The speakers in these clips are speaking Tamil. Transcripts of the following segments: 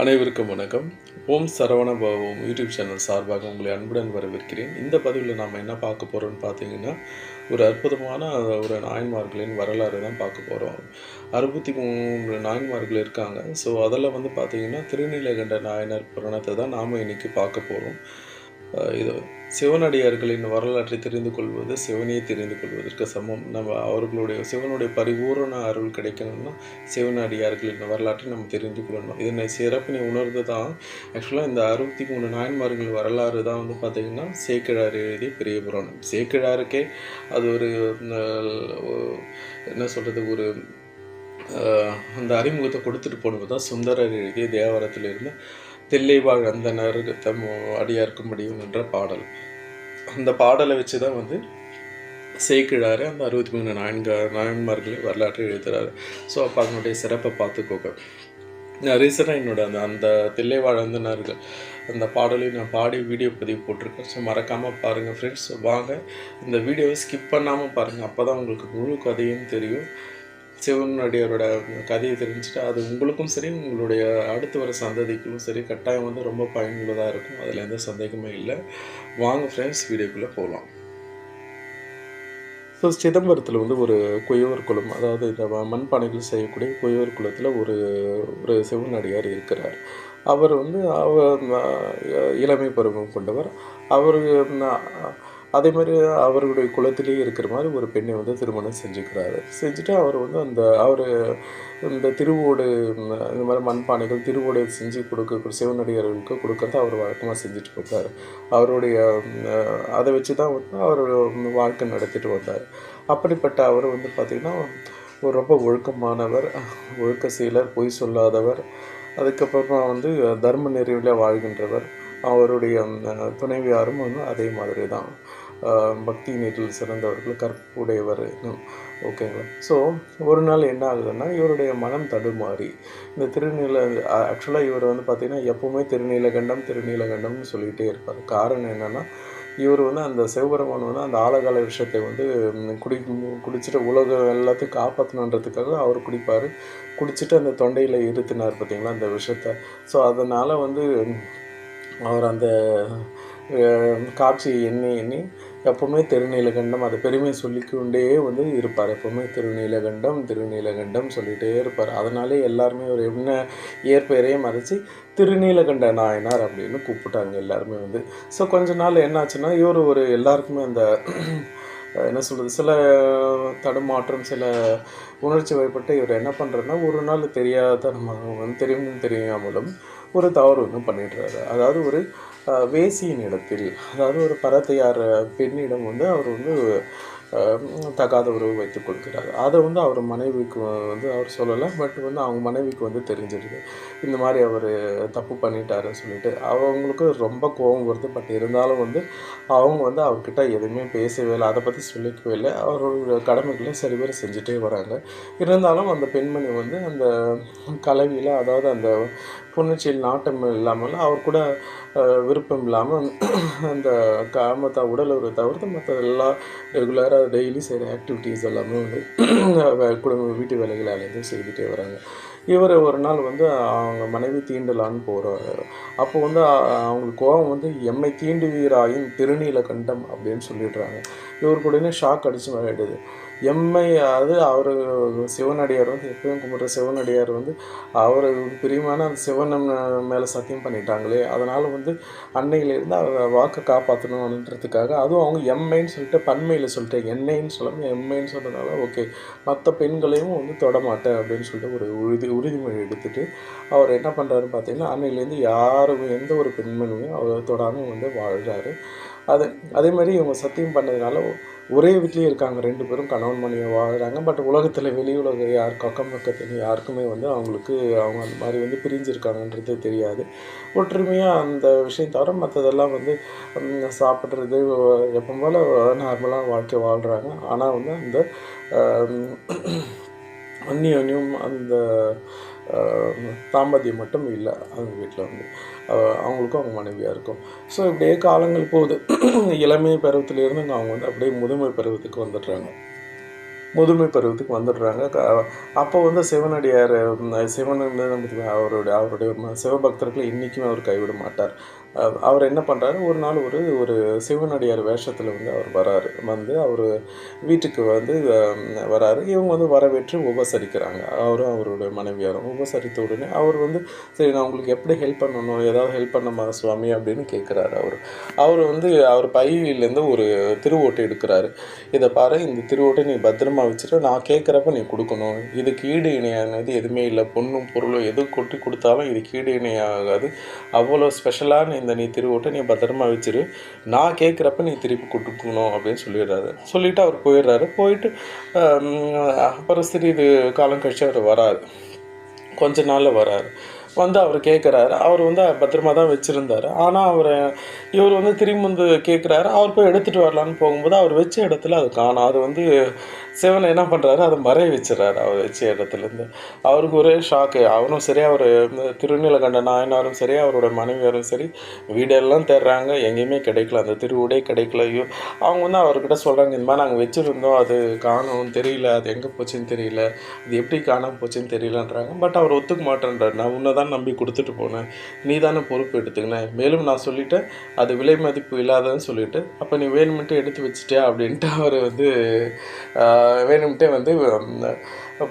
அனைவருக்கும் வணக்கம். ஓம் சரவண பவம் யூடியூப் சேனல் சார்பாக உங்களை அன்புடன் வரவேற்கிறேன். இந்த பதிவில் நாம் என்ன பார்க்க போகிறோம்னு பார்த்தீங்கன்னா ஒரு அற்புதமான ஒரு நாயன்மார்களின் வரலாறு தான் பார்க்க போகிறோம் அறுபத்தி மூன்று நாயன்மார்கள் இருக்காங்க. ஸோ அதில் வந்து பார்த்திங்கன்னா திருநீலகண்ட நாயனார் புராணத்தை தான் நாம் இன்றைக்கி பார்க்க போகிறோம் இது சிவனடியார்களின் வரலாற்றை தெரிந்து கொள்வது சிவனையே தெரிந்து கொள்வதற்கு சமம். நம்ம அவர்களுடைய சிவனுடைய பரிபூரண அருள் கிடைக்கணும்னா சிவனடியார்களின் வரலாற்றை நம்ம தெரிந்து கொள்ளணும். இதனை சிறப்பினை உணர்ந்து தான் ஆக்சுவலாக இந்த அறுபத்தி மூணு நாயன்மார்கள் வரலாறு தான் வந்து பார்த்திங்கன்னா சேக்கிழார் எழுதிய பெரிய புராணம். சேக்கிழாருக்கே அது ஒரு என்ன சொல்கிறது ஒரு அந்த அறிமுகத்தை கொடுத்துட்டு போனது தான் சுந்தரர் எழுதிய தேவாரத்திலிருந்து தில்லைவாழ் அந்தனர் தம் அடியார்க்கும் முடியும் என்ற பாடல். அந்த பாடலை வச்சு தான் வந்து சேக்கிழாரு அந்த அறுபத்தி மூணு நாயன்கள் நாயன்மார்களை வரலாற்றை எழுதுறாரு. ஸோ அப்போ அதனுடைய சிறப்பை பார்த்துக்கோங்க. நான் ரீசெண்டாக என்னோட அந்த அந்த தில்லைவாழ் அந்தனர்கள் அந்த பாடலையும் நான் பாடி வீடியோ பதிவு போட்டிருக்கேன். ஸோ மறக்காமல் பாருங்கள் ஃப்ரெண்ட்ஸ் வாங்க இந்த வீடியோவை ஸ்கிப் பண்ணாமல் பாருங்கள் அப்போ தான் உங்களுக்கு முழு கதையும் தெரியும். சிவனுடையவரோட கதையை தெரிஞ்சுட்டு அது உங்களுக்கும் சரி உங்களுடைய அடுத்து வர சந்ததிக்கும் சரி கட்டாயம் வந்து ரொம்ப பயனுள்ளதாக இருக்கும். அதில் எந்த சந்தேகமே இல்லை. வாங்க ஃப்ரெண்ட்ஸ் வீடியோக்குள்ளே போகலாம் ஸோ சிதம்பரத்தில் வந்து ஒரு குயவர் குளம் அதாவது இந்த மண்பானைகள் செய்யக்கூடிய குயவர் குளத்தில் ஒரு ஒரு சிவனடியார் இருக்கிறார். அவர் வந்து அவர் இளமை பருவம் கொண்டவர். அவர் அதே மாதிரி அவருடைய குலத்திலேயே இருக்கிற மாதிரி ஒரு பெண்ணை வந்து திருமணம் செஞ்சுக்கிறாரு. செஞ்சுட்டு அவர் வந்து அந்த அவர் இந்த திருவோடு இந்த மாதிரி மண்பானைகள் திருவோடு செஞ்சு கொடுக்க சிவனடியார்களுக்கு கொடுக்கறத அவர் வழக்கமாக செஞ்சுட்டு இருக்கார் அவருடைய அதை வச்சு தான் வந்து அவர் வாழ்க்கை நடத்திட்டு வந்தார். அப்படிப்பட்ட அவர் வந்து பார்த்திங்கன்னா ஒரு ரொம்ப ஒழுக்கமானவர் ஒழுக்க சீலர் பொய் சொல்லாதவர் அதுக்கப்புறமா வந்து தர்ம நெறிவில் வாழ்கின்றவர். அவருடைய துணைவியாரும் வந்து அதே மாதிரி தான் பக்தி நீட்டில் சிறந்தவர்கள் கற்புடையவர் ஓகேங்களா ஸோ ஒரு நாள் என்ன ஆகுதுன்னா இவருடைய மனம் தடுமாறி இந்த திருநீல ஆக்சுவலாக இவர் வந்து பார்த்திங்கன்னா எப்போவுமே திருநீலகண்டம் திருநீலகண்டம்னு சொல்லிகிட்டே இருப்பார். காரணம் என்னென்னா இவர் வந்து அந்த சிவபெருமான் வந்து அந்த ஆழகால விஷயத்தை வந்து குடி குடிச்சிட்டு உலகம் எல்லாத்தையும் காப்பாற்றணுன்றதுக்காக அவர் குடிப்பார். குடிச்சிட்டு அந்த தொண்டையில் இருத்தினார் பார்த்தீங்களா அந்த விஷயத்த ஸோ அதனால் வந்து அவர் அந்த காட்சி காட்சியை எண்ணி எண்ணி எப்பவுமே திருநீலகண்டம் அதை பெருமையை சொல்லிக்கொண்டே வந்து இருப்பார். எப்பவுமே திருநீலகண்டம் திருநீலகண்டம் சொல்லிகிட்டே இருப்பார். அதனாலே எல்லாருமே ஒரு என்ன இயற்பெயரையே மறைச்சி திருநீலகண்ட நாயனார் அப்படின்னு கூப்பிட்டாங்க எல்லாருமே வந்து. ஸோ கொஞ்ச நாள் என்னாச்சுன்னா இவர் ஒரு எல்லாருக்குமே அந்த என்ன சொல்கிறது சில தடுமாற்றம் சில உணர்ச்சி வழிபட்டு இவர் என்ன பண்ணுறதுன்னா ஒரு நாள் தெரியாத நம்ம வந்து தெரியும் தெரியாமலும் ஒரு தவறு ஒன்றும் பண்ணிடுறாரு. அதாவது ஒரு வேசியின் இடத்தில் அதாவது ஒரு பரத்தையார் பெண்ணிடம் வந்து அவர் வந்து தகாத உறவு வைத்து கொள்கிறார். அதை வந்து அவர் மனைவிக்கு வந்து அவர் சொல்லலை பட் வந்து அவங்க மனைவிக்கு வந்து தெரிஞ்சிருது. இந்த மாதிரி அவர் தப்பு பண்ணிட்டாருன்னு சொல்லிட்டு அவங்களுக்கு ரொம்ப கோபம் வருது. பட் இருந்தாலும் வந்து அவங்க வந்து அவர்கிட்ட எதுவுமே பேசவே இல்லை. அதை பற்றி சொல்லிக்கவே இல்லை. அவரோட கடமைகளை சரி பேர் செஞ்சுட்டே வராங்க. இருந்தாலும் அந்த பெண்மணி வந்து அந்த கலவியில் அதாவது அந்த புணர்ச்சியில் நாட்டம் இல்லாமல் அவர் கூட விருப்பம் இல்லாமல் அந்த காமத்தா உடல் ஒரு தவிர்த்து மற்ற எல்லா ரெகுலராக டெய்லி செய்கிற ஆக்டிவிட்டீஸ் எல்லாமே வந்து குடும்ப வீட்டு வேலைகளை எல்லாத்தையும் செய்துகிட்டே வராங்க. இவர் ஒரு நாள் வந்து அவங்க மனைவி தீண்டலான்னு போகிறார் அப்போ வந்து அவங்களுக்கு கோபம் வந்து எம்மை தீண்டுவீராயின் திருநீலகண்டம் அப்படின்னு சொல்லிடுறாங்க. இவருக்கு உடனே ஷாக் அடிச்சு ஆகிடுது எம்மை அது அவர் சிவனடியார் வந்து எப்பயும் கும்பிட்ற சிவனடியார் வந்து அவர் பிரியமான அந்த சிவன் மேலே சத்தியம் பண்ணிட்டாங்களே அதனால் வந்து அன்னையிலேருந்து அவர் வாக்கை காப்பாற்றணுன்றதுக்காக அதுவும் அவங்க எம்மைன்னு சொல்லிட்டு பன்மையில் சொல்லிட்டு என்னைன்னு சொல்லாமல் எம்மைன்னு சொன்னதால ஓகே மற்ற பெண்களையும் வந்து தொடமாட்டேன் அப்படின்னு சொல்லிட்டு ஒரு உறுதி உறுதிமொழி எடுத்துகிட்டு அவர் என்ன பண்ணுறாரு பார்த்தீங்கன்னா அன்னையிலேருந்து யாரும் எந்த ஒரு பெண்மணியும் அவர் தொடாமல் வந்து வாழ்கிறாரு அது அதே மாதிரி இவங்க சத்தியம் பண்ணதுனால ஒரே வீட்லேயே இருக்காங்க ரெண்டு பேரும் கணவன் மனைவி வாழ்கிறாங்க பட் உலகத்தில் வெளி உலக யாருக்கு அக்கம் பக்கத்தில் யாருக்குமே வந்து அவங்களுக்கு அவங்க அந்த மாதிரி வந்து பிரிஞ்சிருக்காங்கன்றது தெரியாது. ஒற்றுமையாக அந்த விஷயம் தவிர மற்றதெல்லாம் வந்து சாப்பிட்றது எப்போ போல் நார்மலாக வாழ்க்கை வாழ்கிறாங்க ஆனால் வந்து அந்த ஆம், அந்நியோன்யம் அந்த தாம்பத்தியம் மட்டும் இல்லை அவங்க வீட்டில் வந்து அவங்களுக்கும் அவங்க மனைவியாக இருக்கும். ஸோ இப்படியே காலங்கள் போகுது. இளமை பருவத்திலேருந்து அவங்க வந்து அப்படியே முதுமை பருவத்துக்கு வந்துடுறாங்க. முதுமை பருவத்துக்கு வந்துடுறாங்க. க அப்போ வந்து சிவனடியார் சிவன் வந்து அவருடைய அவருடைய சிவபக்தர்களை இன்றைக்குமே அவர் கைவிட மாட்டார். அவர் என்ன பண்ணுறாரு ஒரு நாள் ஒரு ஒரு சிவனடியார் வேஷத்தில் வந்து அவர் வராரு. வந்து அவர் வீட்டுக்கு வந்து வராரு. இவங்க வந்து வரவேற்று உபசரிக்கிறாங்க. அவரும் அவருடைய மனைவியாரும் உபசரித்த உடனே அவர் வந்து சரி நான் உங்களுக்கு எப்படி ஹெல்ப் பண்ணணும்? ஏதாவது ஹெல்ப் பண்ணமா சுவாமி? அப்படின்னு கேட்குறாரு அவர். அவர் வந்து அவர் பையிலேருந்து ஒரு திருவோட்டை எடுக்கிறாரு. இதை பாரு இந்த திருவோட்டை நீ பத்திரமா வச்சுட்டு நான் கேட்குறப்ப நீ கொடுக்கணும். இதுக்கு ஈடு இணையானது எதுவுமே இல்லை. பொண்ணும் பொருளும் எது கொட்டி கொடுத்தாலும் இதுக்கு ஈடு இணையாகாது. அவ்வளோ ஸ்பெஷலான இந்த நீ திருவோட்டை நீ பத்திரமா வச்சிரு. நான் கேட்குறப்ப நீ திருப்பி கொடுக்கணும் அப்படின்னு சொல்லிடுறாரு. சொல்லிவிட்டு அவர் போயிடுறாரு. போயிட்டு அப்புறம் சிறிது காலம் கழிச்சு அவர் வராரு. கொஞ்ச நாளில் வராரு. வந்து அவர் கேட்குறாரு அவர் வந்து பத்திரமா தான் வச்சுருந்தாரு. ஆனால் அவர் இவர் வந்து திரும்பி வந்து கேட்குறாரு அவர் போய் எடுத்துகிட்டு வரலான்னு போகும்போது அவர் வச்ச இடத்துல அது காணோம். அது வந்து சிவன் என்ன பண்ணுறாரு அதை மறைய வச்சிடறாரு அவர் வச்ச இடத்துலேருந்து. அவருக்கு ஒரே ஷாக்கு அவரும் சரி அவர் திருநீலகண்ட நாயனாரும் சரி அவரோட மனைவியாரும் சரி வீடெல்லாம் தேடுறாங்க. எங்கேயுமே கிடைக்கல. அந்த திருவுடே கிடைக்கல. ஐயோ. அவங்க வந்து அவர்கிட்ட சொல்கிறாங்க இந்த மாதிரி நாங்கள் வச்சுருந்தோம். அது காணும் தெரியல. அது எங்கே போச்சுன்னு தெரியல. அது எப்படி காணாமல் போச்சுன்னு தெரியலன்றாங்க. பட் அவர் ஒத்துக்க மாட்டேன்றார். நான் உன்னை தான் நம்பி கொடுத்துட்டு போனேன். நீ தானே பொறுப்பு எடுத்துக்கினேன். மேலும் நான் சொல்லிட்டேன் அது விலை மதிப்பு இல்லாதன்னு சொல்லிட்டு அப்போ நீ வேணுமென்ட்டு எடுத்து வச்சிட்டியா அப்படின்ட்டு அவர் வந்து ஆஹ், வந்து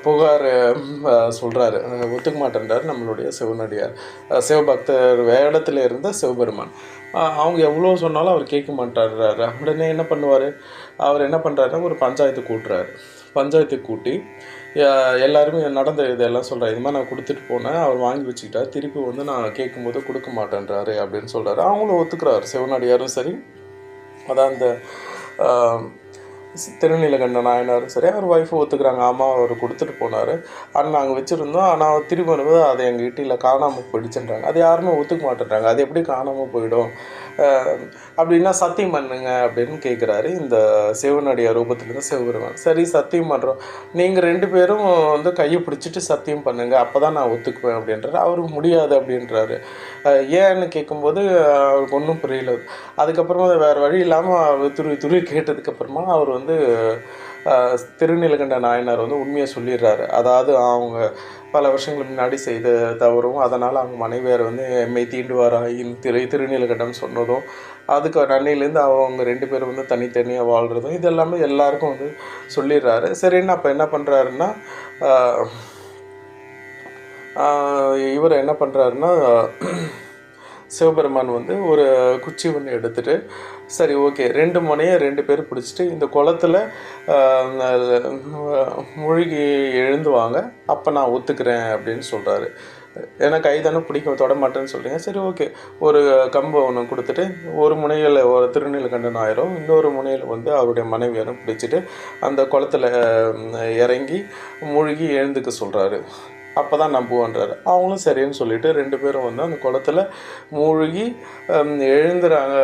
புகார் சொல்கிறாரு ஒத்துக்க மாட்டேன்றார் நம்மளுடைய சிவனடியார். சிவபக்தர் வேடத்தில் இருந்த சிவபெருமான். அவங்க எவ்வளோ சொன்னாலும் அவர் கேட்க மாட்டார்றாரு. உடனே என்ன பண்ணுவார்? அவர் என்ன பண்ணுறாருன்னா ஒரு பஞ்சாயத்து கூட்டுறாரு. பஞ்சாயத்து கூட்டி எல்லாருமே நடந்த இதெல்லாம் சொல்கிறார் இது மாதிரி நான் கொடுத்துட்டு போனேன் அவர் வாங்கி வச்சுக்கிட்டார். திருப்பி வந்து நான் கேட்கும்போது கொடுக்க மாட்டேன்றாரு அப்படின்னு சொல்கிறாரு அவங்களும் ஒத்துக்கிறாரு. சிவனடியாரும் சரி அதான் அந்த திருநீலகண்ட நாயனாரும் சரி அவர் ஒய்ஃபு ஒத்துக்கிறாங்க. ஆமாம் அவர் கொடுத்துட்டு போனார். ஆனால் நாங்கள் வச்சுருந்தோம். ஆனால் திரும்ப வரும்போது அதை எங்கள் வீட்டில் காணாமல் போயிடுச்சுன்றாங்க. அது யாருமே ஒத்துக்க மாட்டேன்றாங்க. அது எப்படி காணாமல் போயிடும்? அப்படின்னா சத்தியம் பண்ணுங்க அப்படின்னு கேட்குறாரு இந்த சிவனுடைய ரூபத்துலேருந்து சிவபெருமான். சரி சத்தியம் பண்ணுறோம் நீங்கள் ரெண்டு பேரும் வந்து கையை பிடிச்சிட்டு சத்தியம் பண்ணுங்க. அப்போ தான் நான் ஒத்துக்குவேன் அப்படின்றாரு. அவர் முடியாது அப்படின்றாரு. ஏன்னு கேட்கும்போது அவருக்கு ஒன்றும் புரியல. அதுக்கப்புறமா வேறு வழி இல்லாமல் துருவி துருவி கேட்டதுக்கப்புறமா அவர் வந்து திருநீலகண்ட நாயனார் வந்து உண்மையை சொல்லிடுறாரு. அதாவது அவங்க பல வருஷங்களுக்கு முன்னாடி செய்த தவறும் அதனால் அவங்க மனைவியார் வந்து எம்மை தீண்டுவாராயின் திரு திருநீலகண்டம் சொன்னதும் அதுக்கு நன்னிலேருந்து அவங்க ரெண்டு பேரும் வந்து தனித்தனியாக வாழ்கிறதும் இது எல்லாமே எல்லாருக்கும் வந்து சொல்லிடுறாரு. சரின்னு அப்போ என்ன பண்ணுறாருன்னா இவர் என்ன பண்ணுறாருன்னா சிவபெருமான் வந்து ஒரு குச்சி ஒன்று எடுத்துட்டு சரி ஓகே ரெண்டு முனையை ரெண்டு பேர் பிடிச்சிட்டு இந்த குளத்துல மூழ்கி எழுந்துவாங்க. அப்போ நான் ஒத்துக்கிறேன் அப்படின்னு சொல்கிறாரு ஏன்னா கை தானே பிடிக்க தொட மாட்டேன்னு சொல்கிறீங்க சரி ஓகே ஒரு கம்பு ஒன்று கொடுத்துட்டு ஒரு முனையில் ஒரு திருநீலகண்டன் ஆயிரும். இன்னொரு முனையில் வந்து அவருடைய மனைவியாரும் பிடிச்சிட்டு அந்த குளத்துல இறங்கி மூழ்கி எழுந்துக்க சொல்கிறாரு அப்போ தான் நம்புவோன்றார். அவங்களும் சரின்னு சொல்லிட்டு ரெண்டு பேரும் வந்து அந்த குளத்துல மூழ்கி எழுந்துறாங்க.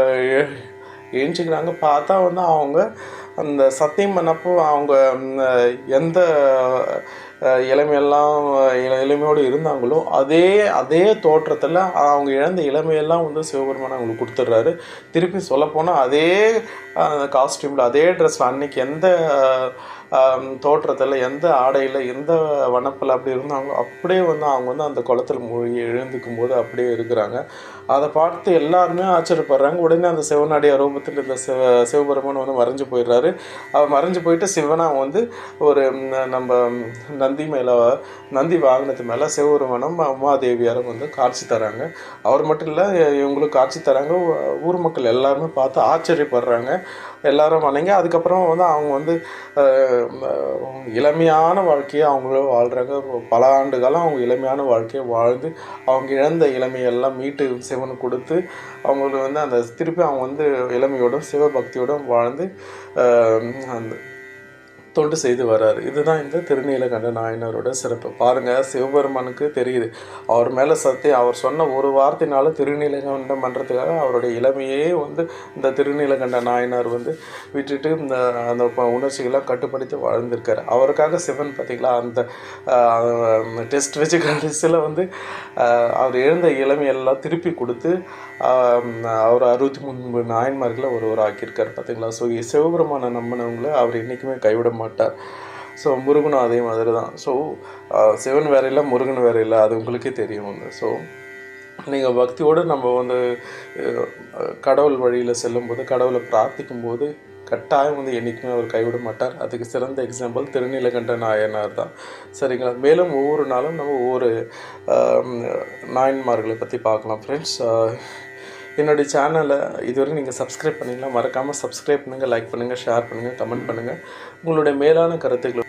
எழுஞ்சிக்கிறாங்க பார்த்தா வந்து அவங்க அந்த சத்தியம் பண்ணப்போ அவங்க எந்த இளமையெல்லாம் இள இளமையோடு இருந்தாங்களோ அதே அதே தோற்றத்தில் அவங்க இழந்த இளமையெல்லாம் வந்து சிவபெருமான் அவங்களுக்கு கொடுத்துட்றாரு. திருப்பி சொல்லப்போனால் அதே காஸ்டியூமில் அதே ட்ரெஸ்ஸில் அன்னைக்கு எந்த தோற்றத்தில் எந்த ஆடையில் எந்த வனப்பில் அப்படி இருந்தாங்களோ அப்படியே வந்து அவங்க வந்து அந்த குளத்துல மூழ்கி எழுந்துக்கும் போது அப்படியே இருக்கிறாங்க. அதை பார்த்து எல்லாருமே ஆச்சரியப்படுறாங்க. உடனே அந்த சிவனாடியார் ரூபத்தில் இந்த சிவ சிவபெருமான் வந்து மறைஞ்சு போயிடுறாரு. அவர் மறைஞ்சு போயிட்டு சிவனா வந்து ஒரு நம்ம நந்தி மேலே நந்தி வாகனத்து மேலே சிவபெருமானும் உமாதேவியாரும் வந்து காட்சி தராங்க. அவர் மட்டும் இல்லை இவங்களுக்கு காட்சி தராங்க. ஊர் மக்கள் எல்லாருமே பார்த்து ஆச்சரியப்படுறாங்க. எல்லாரும் வணங்கி அதுக்கப்புறம் வந்து அவங்க வந்து இளமையான வாழ்க்கையை அவங்களும் வாழ்கிறாங்க பல ஆண்டு காலம் அவங்க இளமையான வாழ்க்கையை வாழ்ந்து அவங்க இழந்த இளமையெல்லாம் மீட்டு சிவனுக்கு கொடுத்து அவங்களுக்கு வந்து அந்த திருப்பி அவங்க வந்து இளமையோடும் சிவபக்தியோடும் வாழ்ந்து அந்த தொண்டு செய்து வர்றாரு இதுதான் இந்த திருநீலகண்ட நாயனரோட சிறப்பு. பாருங்க சிவபெருமானுக்கு தெரியுது. அவர் மேலே சத்தியம் அவர் சொன்ன ஒரு வார்த்தைனால திருநீலகண்டம் பண்ணுறதுக்காக அவருடைய இளமையே வந்து இந்த திருநீலகண்ட நாயனார் வந்து விட்டுட்டு இந்த அந்த உணர்ச்சிகளை கட்டுப்படுத்தி வாழ்ந்திருக்காரு. அவருக்காக சிவன் பார்த்தீங்களா அந்த டெஸ்ட் வச்சு கடைசியில் வந்து அவர் எழுந்த இளமையெல்லாம் திருப்பி கொடுத்து அவர் அறுபத்தி மூணு நாயன்மார்களை ஒருவர் ஆக்கியிருக்காரு பார்த்தீங்களா ஸோ சிவபெருமானை நம்பினவங்கள அவர் என்றைக்குமே கைவிட மாட்டார். ஸோ முருகனும் அதே மாதிரி தான் ஸோ சிவன் வேற இல்லை முருகன் வேற இல்லை அது உங்களுக்கே தெரியும் வந்து ஸோ நீங்கள் பக்தியோடு நம்ம வந்து கடவுள் வழியில் செல்லும்போது கடவுளை பிரார்த்திக்கும் போது கட்டாயம் வந்து என்றைக்குமே அவர் கைவிட மாட்டார். அதுக்கு சிறந்த எக்ஸாம்பிள் திருநீலகண்ட நாயனார் தான். சரிங்களா? மேலும் ஒவ்வொரு நாளும் நம்ம ஒவ்வொரு நாயன்மார்களை பற்றி பார்க்கலாம் ஃப்ரெண்ட்ஸ் என்னுடைய சேனலை இதுவரை நீங்கள் சப்ஸ்கிரைப் பண்ணிங்கன்னா மறக்காமல் சப்ஸ்கிரைப் பண்ணுங்கள் லைக் பண்ணுங்கள் ஷேர் பண்ணுங்கள் கமெண்ட் பண்ணுங்கள் உங்களுடைய மேலான கருத்துக்களை